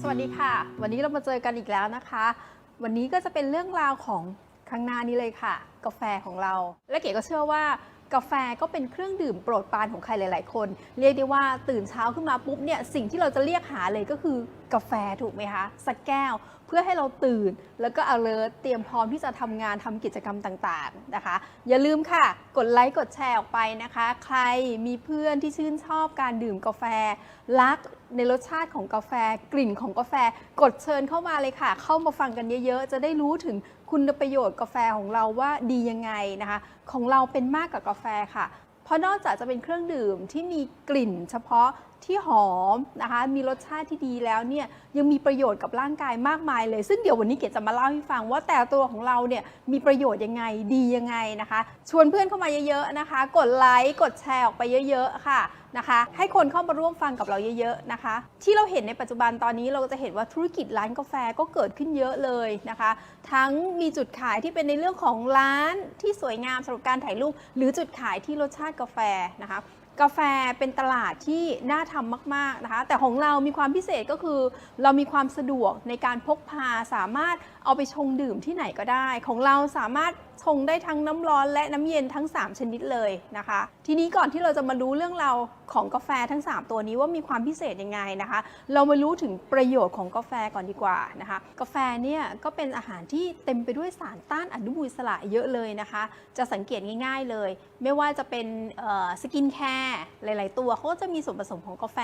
สวัสดีค่ะ วันนี้เรามาเจอกันอีกแล้วนะคะ วันนี้ก็จะเป็นเรื่องราวของข้างหน้านี้เลยค่ะ กาแฟของเรา และเก๋ก็เชื่อว่า กาแฟก็เป็นเครื่องดื่มโปรดปรานของใครหลาย ๆ คน เรียกได้ว่าตื่นเช้าขึ้นมาปุ๊บเนี่ยสิ่งที่เราจะเรียกหาเลยก็คือกาแฟถูกไหมคะสักแก้วเพื่อให้เราตื่น แล้วก็ alert เตรียมพร้อมที่จะทำงานทำกิจกรรมต่าง ๆ นะคะ อย่าลืมค่ะ กดไลค์กดแชร์ออกไปนะคะ ใครมีเพื่อนที่ชื่นชอบการดื่มกาแฟ รักในรสชาติของกาแฟ กลิ่นของกาแฟ กดเชิญเข้ามาเลยค่ะ เข้ามาฟังกันเยอะ ๆ จะได้รู้ถึง คุณประโยชน์กาแฟของเราว่าดียังไงนะคะ ของเราเป็นมากกว่ากาแฟค่ะ เพราะนอกจากจะเป็นเครื่องดื่มที่มีกลิ่นเฉพาะ ที่หอมนะคะ มีรสชาติที่ดีแล้วเนี่ยยังมีประโยชน์กับร่างกายมากมายเลย ซึ่งเดี๋ยววันนี้เกดจะมาเล่าให้ฟังว่าแต่ตัวของเราเนี่ยมีประโยชน์ยังไงดียังไงนะคะ ชวนเพื่อนเข้ามาเยอะๆนะคะ กดไลค์กดแชร์ออกไปเยอะ ๆ ค่ะนะคะ ให้คนเข้ามาร่วมฟังกับเราเยอะๆนะคะ ที่เราเห็นในปัจจุบันตอนนี้เราก็จะเห็นว่าธุรกิจร้านกาแฟก็เกิดขึ้นเยอะเลยนะคะ ทั้งมีจุดขายที่เป็นในเรื่องของร้านที่สวยงามสำหรับการถ่ายรูปหรือจุดขายที่รสชาติกาแฟนะคะ กาแฟเป็นตลาดที่น่าทำมาก ๆ นะคะ แต่ของเรามีความพิเศษก็คือ เรามีความสะดวกในการพกพาสามารถเอาไปชงดื่มที่ไหนก็ได้ ของเราสามารถชงได้ทั้งน้ำร้อนและน้ำเย็นทั้ง 3 ชนิดเลยนะคะ ทีนี้ก่อนที่เราจะมารู้เรื่องราวของกาแฟทั้ง 3 ตัวนี้ว่ามีความพิเศษยังไงนะคะ เรามารู้ถึงประโยชน์ของกาแฟก่อนดีกว่านะคะ กาแฟเนี่ยก็เป็นอาหารที่เต็มไปด้วยสารต้านอนุมูลอิสระเยอะเลยนะคะ จะสังเกตง่ายๆเลย ไม่ว่าจะเป็นสกินแคร์หลาย ๆ ตัวเขาก็จะมีส่วนผสมของกาแฟ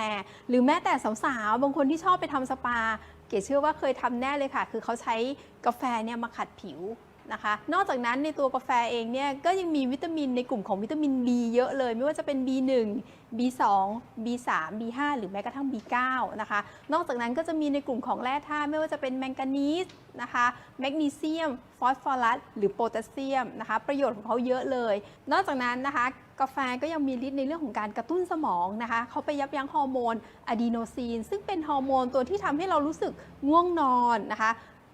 หรือแม้แต่สาวๆบางคนที่ชอบไปทำสปา เก๋เชื่อว่าเคยทำแน่เลยค่ะ คือเขาใช้กาแฟเนี่ยมาขัดผิว นะคะ นอกจากนั้นในตัวกาแฟเองเนี่ยก็ยังมีวิตามินในกลุ่มของวิตามิน B เยอะเลย ไม่ว่าจะเป็น B1 B2 B3 B5 หรือแม้กระทั่ง B9 นะคะ นอกจากนั้นก็จะมีในกลุ่มของแร่ธาตุไม่ว่าจะเป็นแมงกานีสนะคะแมกนีเซียม ฟอสฟอรัส หรือโพแทสเซียมนะคะ ประโยชน์ของเขาเยอะเลย นอกจากนั้นนะคะ กาแฟก็ยังมีฤทธิ์ในเรื่องของการกระตุ้นสมองนะคะเขาไปยับยั้งฮอร์โมนอะดีโนซีน ซึ่งเป็นฮอร์โมนตัวที่ทำให้เรารู้สึกง่วงนอนนะคะ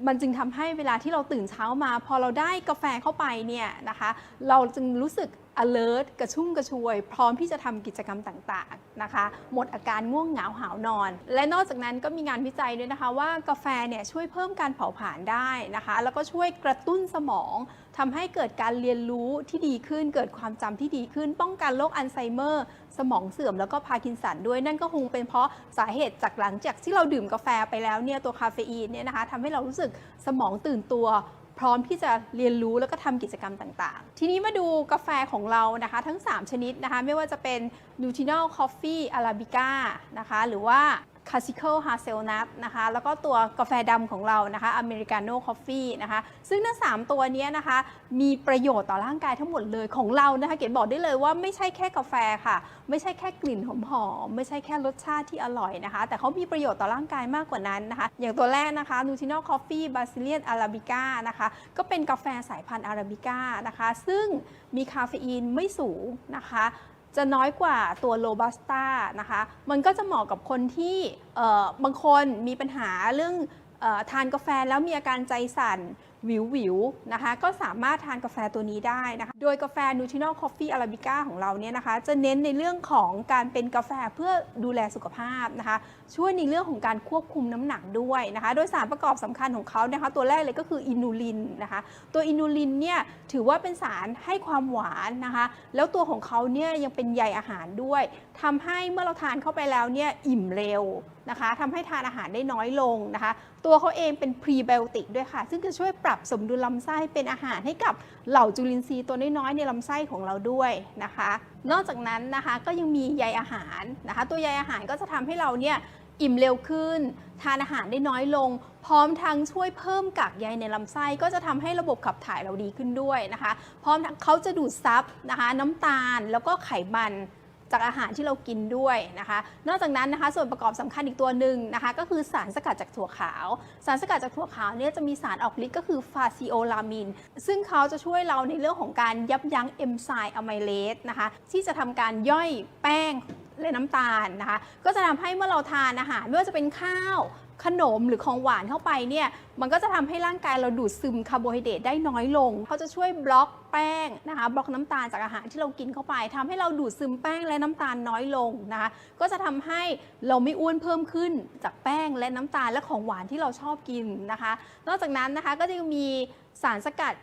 มันจึงทำให้เวลาที่เราตื่นเช้ามา พอเราได้กาแฟเข้าไปเนี่ยนะคะ เราจึงรู้สึก alert กระชุ่มกระชวย พร้อมที่จะทำกิจกรรมต่างๆนะคะ หมดอาการง่วงเหงาหาวนอน และนอกจากนั้นก็มีงานวิจัยด้วยนะคะ ว่ากาแฟเนี่ยช่วยเพิ่มการเผาผลาญได้นะคะ แล้วก็ช่วยกระตุ้นสมองทำให้เกิดการเรียนรู้ที่ดีขึ้น เกิดความจำที่ดีขึ้น ป้องกันโรคอัลไซเมอร์ สมองเสื่อมแล้วก็พาร์กินสันด้วย นั่นก็คงเป็นเพราะสาเหตุจากหลังจากที่เราดื่มกาแฟไปแล้วเนี่ยตัวคาเฟอีนเนี่ยนะคะทำให้เรารู้สึกสมองตื่นตัวพร้อมที่จะเรียนรู้แล้วก็ทำกิจกรรมต่างๆ ทีนี้มาดูกาแฟของเรานะคะ ทั้ง 3 ชนิดนะคะ ไม่ว่าจะเป็น n u t r i n a l Coffee Arabica นะคะ หรือว่า Classical Hazelnut นะคะแล้วก็ตัวกาแฟดำของเรานะคะ Americano Coffee นะคะซึ่งทั้ง 3 ตัวนี้นะคะมีประโยชน์ต่อร่างกายทั้งหมดเลยของเรานะคะเกดบอกได้เลยว่าไม่ใช่แค่กาแฟค่ะ ไม่ใช่แค่กลิ่นหอมๆไม่ใช่แค่รสชาติที่อร่อยนะคะ แต่เขามีประโยชน์ต่อร่างกายมากกว่านั้นนะคะ อย่างตัวแรกนะคะ n u t r i n a l Coffee Brazilian Arabica นะคะก็เป็นกาแฟสายพันธุ์อาราบิก้านะคะซึ่งมีคาเฟอีนไม่สูงนะคะ จะน้อยกว่าตัวโรบัสต้านะคะ มันก็จะเหมาะกับคนที่บางคนมีปัญหาเรื่องออทานกาแฟแล้วมีอาการใจสั่น วิววิวๆนะคะก็สามารถทานกาแฟตัวนี้ได้นะคะโดยกาแฟ n u t r i n a l Coffee Arabica ของเราเนี่ยนะคะจะเน้นในเรื่องของการเป็นกาแฟเพื่อดูแลสุขภาพนะคะช่วยในเรื่องของการควบคุมน้ำหนักด้วยนะคะโดยสารประกอบสำคัญของเขานะคะตัวแรกเลยก็คืออินูลินนะคะตัวอินูลินเนี่ยถือว่าเป็นสารให้ความหวานนะคะแล้วตัวของเขาเนี่ยยังเป็นใยอาหารด้วยทำให้เมื่อเราทานเข้าไปแล้วเนี่ยอิ่มเร็วนะคะทำให้ทานอาหารได้น้อยลงนะคะตัวเขาเองเป็นพรีไบโอติกด้วยค่ะ ซึ่งจะช่วยปรับสมดุลลำไส้เป็นอาหารให้กับเหล่าจุลินทรีย์ตัวน้อยๆในลำไส้ของเราด้วยนะคะ นอกจากนั้นนะคะก็ยังมีใยอาหารนะคะ ตัวใยอาหารก็จะทำให้เราเนี่ยอิ่มเร็วขึ้น ทานอาหารได้น้อยลง พร้อมทั้งช่วยเพิ่มกากใยในลำไส้ก็จะทำให้ระบบขับถ่ายเราดีขึ้นด้วยนะคะ พร้อมทั้งเขาจะดูดซับนะคะ น้ำตาลแล้วก็ไขมัน จากอาหารที่เรากินด้วยนะคะ นอกจากนั้นนะคะ ส่วนประกอบสำคัญอีกตัวหนึ่งนะคะ ก็คือสารสกัดจากถั่วขาว สารสกัดจากถั่วขาวเนี่ยจะมีสารออกฤทธิ์ก็คือฟาซิโอลามิน ซึ่งเขาจะช่วยเราในเรื่องของการยับยั้งเอนไซม์อะไมเลสนะคะ ที่จะทำการย่อยแป้งและน้ำตาลนะคะ ก็จะทำให้เมื่อเราทานอาหารไม่ว่าจะเป็นข้าว ขนมหรือของหวานเข้าไปเนี่ยมันก็จะทำให้ร่างกายเราดูดซึมคาร์โบไฮเดรตได้น้อยลงเขาจะช่วยบล็อกแป้งนะคะบล็อกน้ำตาลจากอาหารที่เรากินเข้าไปทำให้เราดูดซึมแป้งและน้ำตาลน้อยลงนะคะก็จะทำให้เราไม่อ้วนเพิ่มขึ้นจากแป้งและน้ำตาลและของหวานที่เราชอบกินนะคะ นอกจากนั้นนะคะก็จะมีสารสกัด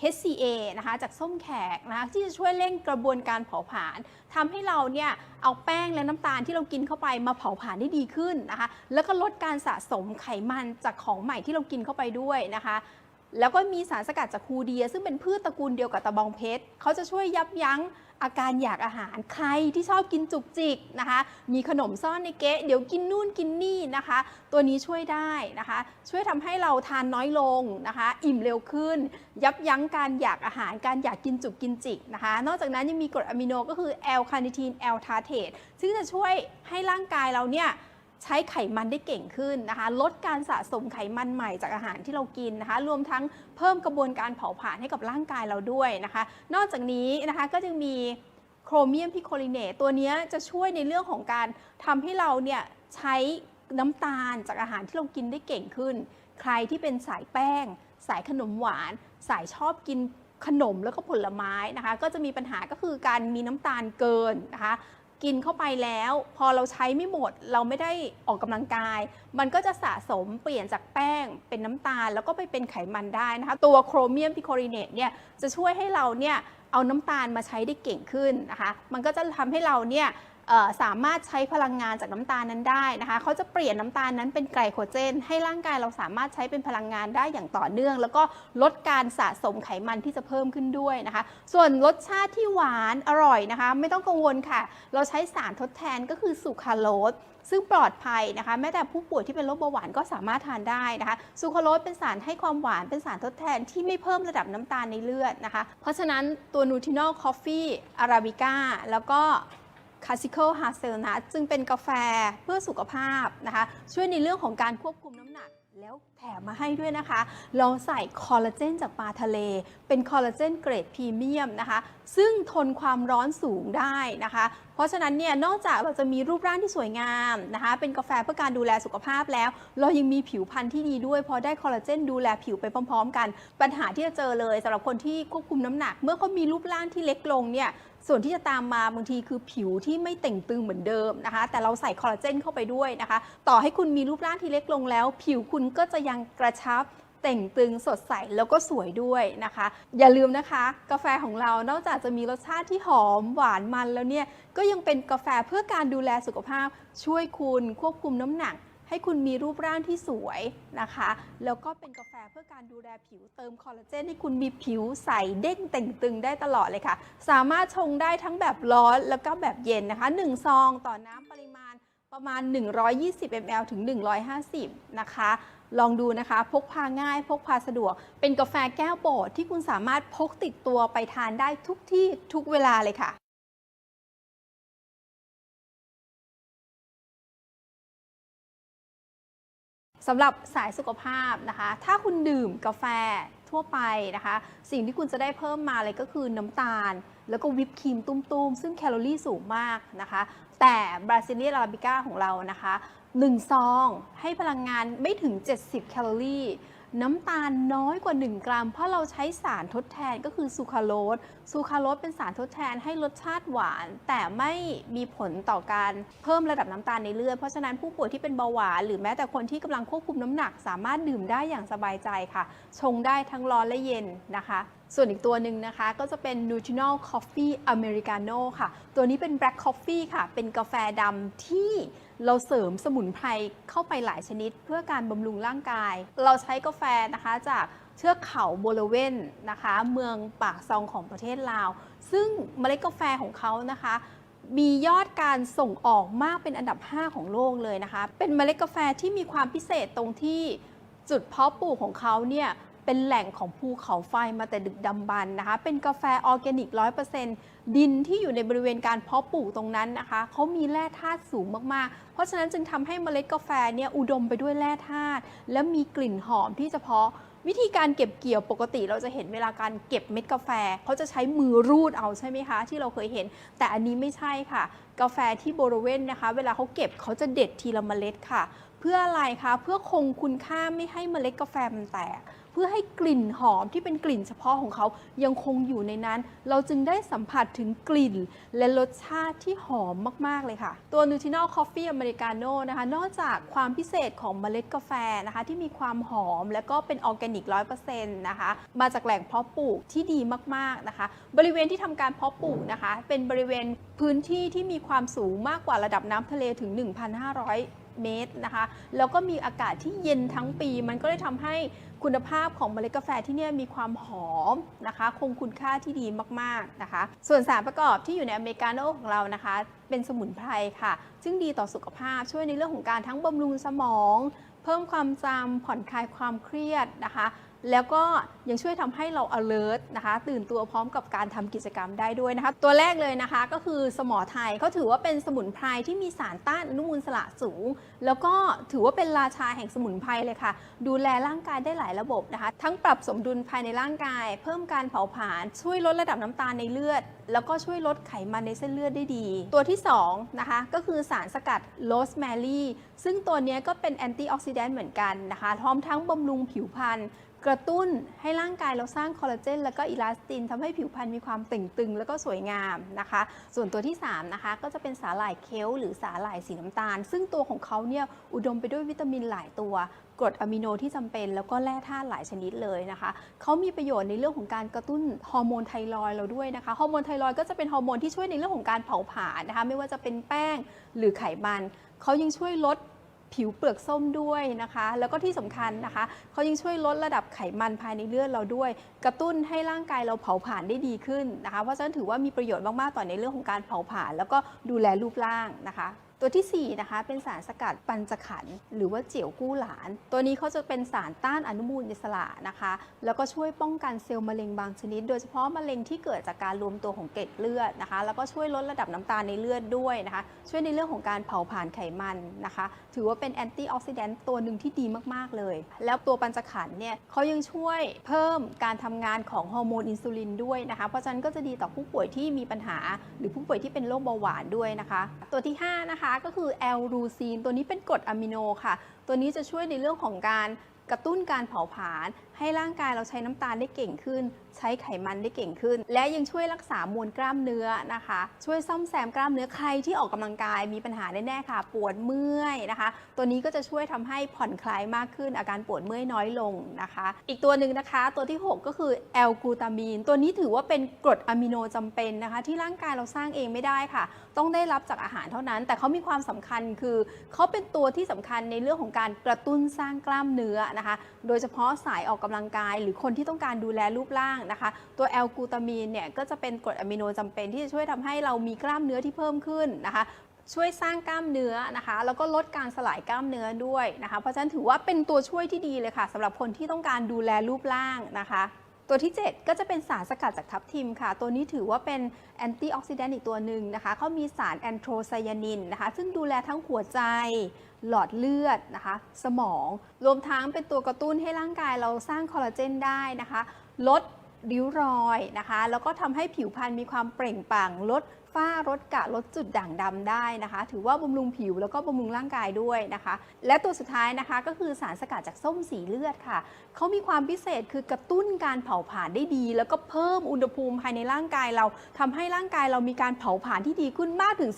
HCA นะคะจากส้มแขกนะคะที่จะช่วยเร่งกระบวนการเผาผลาญทำให้เราเนี่ยเอาแป้งและน้ำตาลที่เรากินเข้าไปมาเผาผลาญได้ดีขึ้นนะคะ แล้วก็ลดการสะสมไขมันจากของใหม่ที่เรากินเข้าไปด้วยนะคะ แล้วก็มีสารสกัดจากคูเดีย ซึ่งเป็นพืชตระกูลเดียวกับตะบองเพชรเขาจะช่วยยับยั้งอาการอยากอาหารใครที่ชอบกินจุกจิกนะคะ มีขนมซ่อนในเก๊ะเดี๋ยวกินนู่นกินนี่นะคะ ตัวนี้ช่วยได้นะคะ ช่วยทำให้เราทานน้อยลงนะคะ อิ่มเร็วขึ้น ยับยั้งการอยากอาหารการอยากกินจุกกินจิกนะคะ นอกจากนั้นยังมีกรดอะมิโนก็คือแอลคาเนทีนแอลทาเทตซึ่งจะช่วยให้ร่างกายเราเนี่ย ใช้ไขมันได้เก่งขึ้นนะคะ ลดการสะสมไขมันใหม่จากอาหารที่เรากินนะคะ รวมทั้งเพิ่มกระบวนการเผาผลาญให้กับร่างกายเราด้วยนะคะ นอกจากนี้นะคะก็จะมีโครเมียมพิโคลิเนตตัวนี้จะช่วยในเรื่องของการทำให้เราเนี่ยใช้น้ำตาลจากอาหารที่เรากินได้เก่งขึ้น ใครที่เป็นสายแป้ง สายขนมหวาน สายชอบกินขนมแล้วก็ผลไม้นะคะ ก็จะมีปัญหาก็คือการมีน้ำตาลเกินนะคะ กินเข้าไปแล้ว พอเราใช้ไม่หมดเราไม่ได้ออกกำลังกาย มันก็จะสะสมเปลี่ยนจากแป้งเป็นน้ำตาล แล้วก็ไปเป็นไขมันได้นะคะ ตัวโครเมียมพิโคริเนตเนี่ยจะช่วยให้เราเนี่ยเอาน้ำตาลมาใช้ได้เก่งขึ้นนะคะ มันก็จะทำให้เราเนี่ย สามารถใช้พลังงานจากน้ำตาลนั้นได้นะคะเขาจะเปลี่ยนน้ำตาลนั้นเป็นไกลโคเจน ให้ร่างกายเราสามารถใช้เป็นพลังงานได้อย่างต่อเนื่อง แล้วก็ลดการสะสมไขมันที่จะเพิ่มขึ้นด้วยนะคะ ส่วนรสชาติที่หวานอร่อยนะคะ ไม่ต้องกังวลค่ะ เราใช้สารทดแทนก็คือสุคราโลสซึ่งปลอดภัยนะคะ แม้แต่ผู้ป่วยที่เป็นโรคเบาหวานก็สามารถทานได้นะคะซูคโรสเป็นสารให้ความหวานเป็นสารทดแทนที่ไม่เพิ่มระดับน้ำตาลในเลือดนะคะ เพราะฉะนั้นตัวนูทินอลคอฟฟี่อาราบิก้าแล้วก็ คาสิคอลฮาเซลนัทจึงเป็นกาแฟเพื่อสุขภาพนะคะ ช่วยในเรื่องของการควบคุมน้ำหนัก แล้วแถมมาให้ด้วยนะคะ ลองใส่คอลลาเจนจากปลาทะเล เป็นคอลลาเจนเกรดพรีเมียมนะคะ ซึ่งทนความร้อนสูงได้นะคะ เพราะฉะนั้นเนี่ยนอกจากเราจะมีรูปร่างที่สวยงามนะคะ เป็นกาแฟเพื่อการดูแลสุขภาพแล้ว เรายังมีผิวพรรณที่ดีด้วยเพราะได้คอลลาเจนดูแลผิวไปพร้อม ๆ กัน ปัญหาที่จะเจอเลยสำหรับคนที่ควบคุมน้ำหนัก เมื่อเขามีรูปร่างที่เล็กลงเนี่ยส่วนที่จะตามมาบางทีคือผิวที่ไม่เต่งตึงเหมือนเดิมนะคะ แต่เราใส่คอลลาเจนเข้าไปด้วยนะคะ ต่อให้คุณมีรูปร่างที่เล็กลงแล้ว ผิวคุณก็จะยังกระชับเต่งตึงสดใสแล้วก็สวยด้วยนะคะ อย่าลืมนะคะ กาแฟของเรานอกจากจะมีรสชาติที่หอมหวานมันแล้วเนี่ย ก็ยังเป็นกาแฟเพื่อการดูแลสุขภาพ ช่วยคุณควบคุมน้ำหนัก ให้คุณมีรูปร่างที่สวยนะคะ แล้วก็เป็นกาแฟเพื่อการดูแลผิวเติมคอลลาเจนให้คุณมีผิวใสเด้งเต่งตึงได้ตลอดเลยค่ะ สามารถชงได้ทั้งแบบร้อนแล้วก็แบบเย็นนะคะ1ซองต่อน้ำปริมาณประมาณ 120 ml ถึง 150 นะคะ ลองดูนะคะ พกพาง่าย พกพาสะดวก เป็นกาแฟแก้วโปรดที่คุณสามารถพกติดตัวไปทานได้ทุกที่ทุกเวลาเลยค่ะ สำหรับสายสุขภาพนะคะ ถ้าคุณดื่มกาแฟทั่วไปนะคะ สิ่งที่คุณจะได้เพิ่มมาเลยก็คือน้ำตาล แล้วก็วิปครีมตุ้มๆ ซึ่งแคลอรี่สูงมากนะคะ แต่บราซิเลียอาราบิก้าของเรานะคะ 1 ซองให้พลังงานไม่ถึง 70 แคลอรี่ น้ำตาลน้อยกว่า 1 กรัม เพราะเราใช้สารทดแทนก็คือซูคราโรสซูคราโรสเป็นสารทดแทนให้รสชาติหวาน แต่ไม่มีผลต่อการเพิ่มระดับน้ำตาลในเลือดเพราะฉะนั้นผู้ป่วยที่เป็นเบาหวาน หรือแม้แต่คนที่กำลังควบคุมน้ำหนัก สามารถดื่มได้อย่างสบายใจค่ะ ชงได้ทั้งร้อนและเย็นนะคะส่วนอีกตัวหนึ่งนะคะก็จะเป็น Nutritional Coffee Americano ค่ะ ตัวนี้เป็น Black Coffee ค่ะ เป็นกาแฟดำที่ เราเสริมสมุนไพรเข้าไปหลายชนิด เพื่อการบำรุงร่างกาย เราใช้กาแฟนะคะจากเทือกเขาโบโลเวนนะคะ เมืองปากซองของประเทศลาว ซึ่งเมล็ดกาแฟของเขานะคะ มียอดการส่งออกมากเป็นอันดับ 5 ของโลกเลยนะคะ เป็นเมล็ดกาแฟที่มีความพิเศษตรงที่จุดเพาะปลูกของเขาเนี่ย เป็นแหล่งของภูเขาไฟมาแต่ดึกดำบรรพ์นะคะ เป็นกาแฟออร์แกนิก 100%ดินที่อยู่ในบริเวณการเพาะปลูกตรงนั้นนะคะ เขามีแร่ธาตุสูงมาก ๆ เพราะฉะนั้นจึงทำให้เมล็ดกาแฟเนี่ยอุดมไปด้วยแร่ธาตุ และมีกลิ่นหอมที่เฉพาะวิธีการเก็บเกี่ยวปกติเราจะเห็นเวลาการเก็บเม็ดกาแฟเขาจะใช้มือรูดเอาใช่ไหมคะ ที่เราเคยเห็น แต่อันนี้ไม่ใช่ค่ะ กาแฟที่โบโรเวนนะคะ เวลาเขาเก็บเขาจะเด็ดทีละเมล็ดค่ะ เพื่ออะไรคะเพื่อคงคุณค่าไม่ให้เมล็ดกาแฟมันแตก เพื่อให้กลิ่นหอมที่เป็นกลิ่นเฉพาะของเขายังคงอยู่ในนั้น เราจึงได้สัมผัสถึงกลิ่น และรสชาติที่หอมมาก ๆ เลยค่ะ ตัว n u t r i n o l Coffee Americano นะคะ นอกจากความพิเศษของเมล็ดกาแฟนะคะ ที่มีความหอมและก็เป็นออร์แกนิก 100%นะคะ มาจากแหล่งเพาะปลูกที่ดีมาก ๆ นะคะ บริเวณที่ทำการเพาะปลูกนะคะ เป็นบริเวณพื้นที่ที่มีความสูงมากกว่าระดับน้ำทะเลถึง 1,500 เมตรนะคะ แล้วก็มีอากาศที่เย็นทั้งปี มันก็เลยทำให้คุณภาพของเมล็ดกาแฟที่นี่มีความหอมนะคะ คงคุณค่าที่ดีมากๆนะคะ ส่วนสารประกอบที่อยู่ในอเมริกาโน่ของเรานะคะ เป็นสมุนไพรค่ะ ซึ่งดีต่อสุขภาพช่วยในเรื่องของการทั้งบำรุงสมอง เพิ่มความจำผ่อนคลายความเครียดนะคะ แล้วก็ยังช่วยทำให้เรา alert นะคะ ตื่นตัวพร้อมกับการทำกิจกรรมได้ด้วยนะคะ ตัวแรกเลยนะคะก็คือสมอไทยเขาถือว่าเป็นสมุนไพรที่มีสารต้านอนุมูลสระสูง แล้วก็ถือว่าเป็นราชาแห่งสมุนไพรเลยค่ะ ดูแลร่างกายได้หลายระบบนะคะ ทั้งปรับสมดุลภายในร่างกาย เพิ่มการเผาผลาญช่วยลดระดับน้ำตาลในเลือด แล้วก็ช่วยลดไขมันในเส้นเลือดได้ดี ตัวที่2นะคะก็คือสารสกัดโรสแมรี่ซึ่งตัวนี้ก็เป็นแอนตี้ออกซิแดนต์เหมือนกันนะคะพร้อมทั้งบำรุงผิวพรรณกระตุ้นให้ร่างกายเราสร้างคอลลาเจนแล้วก็อิลาสตินทำให้ผิวพรรณมีความเต่งตึง แล้วก็สวยงามนะคะ ส่วนตัวที่3นะคะก็จะเป็นสาหร่ายเคลหรือสาหร่ายสีน้ำตาล ซึ่งตัวของเขาเนี่ยอุดมไปด้วยวิตามินหลายตัวกรดอะมิโนที่จำเป็นแล้วก็แร่ธาตุหลายชนิดเลยนะคะ เขามีประโยชน์ในเรื่องของการกระตุ้นฮอร์โมนไทรอยเราด้วยนะคะ ฮอร์โมนไทรอยก็จะเป็นฮอร์โมนที่ช่วยในเรื่องของการเผาผลาญนะคะ ไม่ว่าจะเป็นแป้งหรือไขมัน เขายังช่วยลด ผิวเปลือกส้มด้วยนะคะ แล้วก็ที่สำคัญนะคะเขายังช่วยลดระดับไขมันภายในเลือดเราด้วย กระตุ้นให้ร่างกายเราเผาผลาญได้ดีขึ้นนะคะ เพราะฉะนั้นถือว่ามีประโยชน์มากๆต่อในเรื่องของการเผาผลาญแล้วก็ดูแลรูปร่างนะคะ ตัวทีสี่ 4 นะคะเป็นสารสกัดปัญจขันธ์หรือว่าเจียวกู้หลาน ตัวนี้เขาจะเป็นสารต้านอนุมูลอิสระนะคะ แล้วก็ช่วยป้องกันเซลล์มะเร็งบางชนิด โดยเฉพาะมะเร็งที่เกิดจากการรวมตัวของเกล็ดเลือดนะคะ แล้วก็ช่วยลดระดับน้ำตาลในเลือดด้วยนะคะ ช่วยในเรื่องของการเผาผลาญไขมันนะคะ ถือว่าเป็นแอนตี้ออกซิแดนต์ตัวหนึ่งที่ดีมาก ๆ เลย แล้วตัวปัญจขันธ์เนี่ยเขายังช่วยเพิ่มการทำงานของฮอร์โมนอินซูลินด้วยนะคะ เพราะฉะนั้นก็จะดีต่อผู้ป่วยที่มีปัญหา หรือผู้ป่วยที่เป็นโรคเบาหวานด้วยนะคะ ตัวที่5นะคะก็คือแอลรูซีนตัวนี้เป็นกรดอะมิโนค่ะ ตัวนี้จะช่วยในเรื่องของการกระตุ้นการเผาผลาญ ให้ร่างกายเราใช้น้ำตาลได้เก่งขึ้น ใช้ไขมันได้เก่งขึ้น และยังช่วยรักษามวลกล้ามเนื้อนะคะ ช่วยซ่อมแซมกล้ามเนื้อใครที่ออกกำลังกายมีปัญหาแน่ๆค่ะ ปวดเมื่อยนะคะ ตัวนี้ก็จะช่วยทำให้ผ่อนคลายมากขึ้น อาการปวดเมื่อยน้อยลงนะคะ อีกตัวหนึ่งนะคะตัวที่ 6 ก็คือแอลกูตามีนตัวนี้ถือว่าเป็นกรดอะมิโนจำเป็นนะคะ ที่ร่างกายเราสร้างเองไม่ได้ค่ะ ต้องได้รับจากอาหารเท่านั้น แต่เขามีความสำคัญคือเขาเป็นตัวที่สำคัญในเรื่องของการกระตุ้นสร้างกล้ามเนื้อนะคะ โดยเฉพาะสายออกกำลังกาย หรือคนที่ต้องการดูแลรูปร่างนะคะ ตัวแอลกูตามีนเนี่ยก็จะเป็นกรดอะมิโนจำเป็นที่จะช่วยทำให้เรามีกล้ามเนื้อที่เพิ่มขึ้นนะคะช่วยสร้างกล้ามเนื้อนะคะ แล้วก็ลดการสลายกล้ามเนื้อด้วยนะคะ เพราะฉะนั้นถือว่าเป็นตัวช่วยที่ดีเลยค่ะสำหรับคนที่ต้องการดูแลรูปร่างนะคะ ตัวที่ 7 ก็จะเป็นสารสกัดจากทับทิมค่ะ ตัวนี้ถือว่าเป็นแอนตี้ออกซิแดนต์อีกตัวหนึ่งนะคะเขามีสารแอนโทรไซยานินนะคะ ซึ่งดูแลทั้งหัวใจหลอดเลือดนะคะ สมอง รวมทั้งเป็นตัวกระตุ้นให้ร่างกายเราสร้างคอลลาเจนได้นะคะ ลดริ้วรอยนะคะ แล้วก็ทำให้ผิวพรรณมีความเปล่งปลั่งลดฝ้าลดกะลดจุดด่างดำได้นะคะ ถือว่าบำรุงผิวแล้วก็บำรุงร่างกายด้วยนะคะ และตัวสุดท้ายนะคะก็คือสารสกัดจากส้มสีเลือดค่ะเขามีความพิเศษคือกระตุ้นการเผาผลาญได้ดี แล้วก็เพิ่มอุณหภูมิภายในร่างกายเราทำให้ร่างกายเรามีการเผาผลาญที่ดีขึ้นมากถึง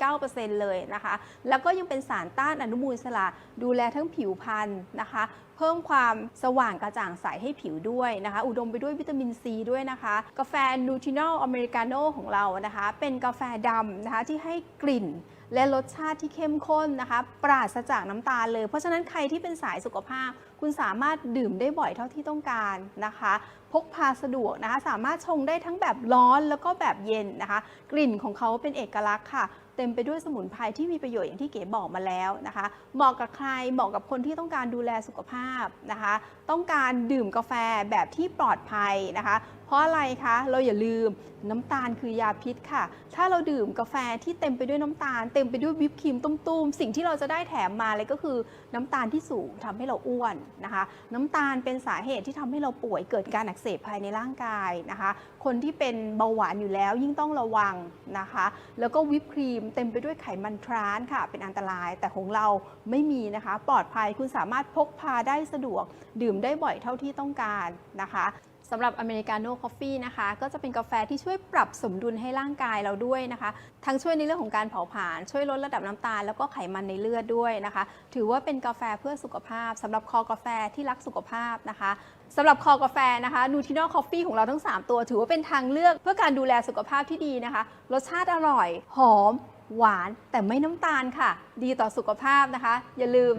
14.9%เลยนะคะ แล้วก็ยังเป็นสารต้านอนุมูลอิสระดูแลทั้งผิวพรรณนะคะเพิ่มความสว่างกระจ่างใสให้ผิวด้วยนะคะ อุดมไปด้วยวิตามินซีด้วยนะคะ กาแฟนูทรินอลอเมริกาโน่ของเรานะคะ เป็นกาแฟดำนะคะที่ให้กลิ่นและรสชาติที่เข้มข้นนะคะ ปราศจากน้ำตาลเลย เพราะฉะนั้นใครที่เป็นสายสุขภาพ คุณสามารถดื่มได้บ่อยเท่าที่ต้องการนะคะ พกพาสะดวกนะคะ สามารถชงได้ทั้งแบบร้อนแล้วก็แบบเย็นนะคะ กลิ่นของเขาเป็นเอกลักษณ์ค่ะ เต็มไปด้วยสมุนไพรที่มีประโยชน์อย่างที่เก๋บอกมาแล้วนะคะ เหมาะกับใครเหมาะกับคนที่ต้องการดูแลสุขภาพนะคะ ต้องการดื่มกาแฟแบบที่ปลอดภัยนะคะเพราะอะไรคะ เราอย่าลืมน้ำตาลคือยาพิษค่ะ ถ้าเราดื่มกาแฟที่เต็มไปด้วยน้ำตาล เต็มไปด้วยวิปครีมตุ้มๆ สิ่งที่เราจะได้แถมมาเลยก็คือน้ำตาลที่สูงทำให้เราอ้วนนะคะ น้ำตาลเป็นสาเหตุที่ทำให้เราป่วยเกิดการอักเสบภายในร่างกายนะคะ คนที่เป็นเบาหวานอยู่แล้วยิ่งต้องระวังนะคะ แล้วก็วิปครีมเต็มไปด้วยไขมันทรานส์ค่ะ เป็นอันตรายแต่ของเราไม่มีนะคะ ปลอดภัยคุณสามารถพกพาได้สะดวก ดื่มได้บ่อยเท่าที่ต้องการนะคะ สำหรับอเมริกาโน่คอฟฟี่นะคะ ก็จะเป็นกาแฟที่ช่วยปรับสมดุลให้ร่างกายเราด้วยนะคะ ทั้งช่วยในเรื่องของการเผาผลาญช่วยลดระดับน้ำตาล แล้วก็ไขมันในเลือดด้วยนะคะ ถือว่าเป็นกาแฟเพื่อสุขภาพสำหรับคอกาแฟที่รักสุขภาพนะคะสำหรับคอกาแฟนะคะนูทินอลคอฟฟี่ของเราทั้ง 3 ตัว ถือว่าเป็นทางเลือกเพื่อการดูแลสุขภาพที่ดีนะคะ รสชาติอร่อย หอม หวานแต่ไม่น้ำตาลค่ะ ดีต่อสุขภาพนะคะ อย่าลืม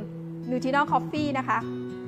นูทินอลคอฟฟี่นะคะ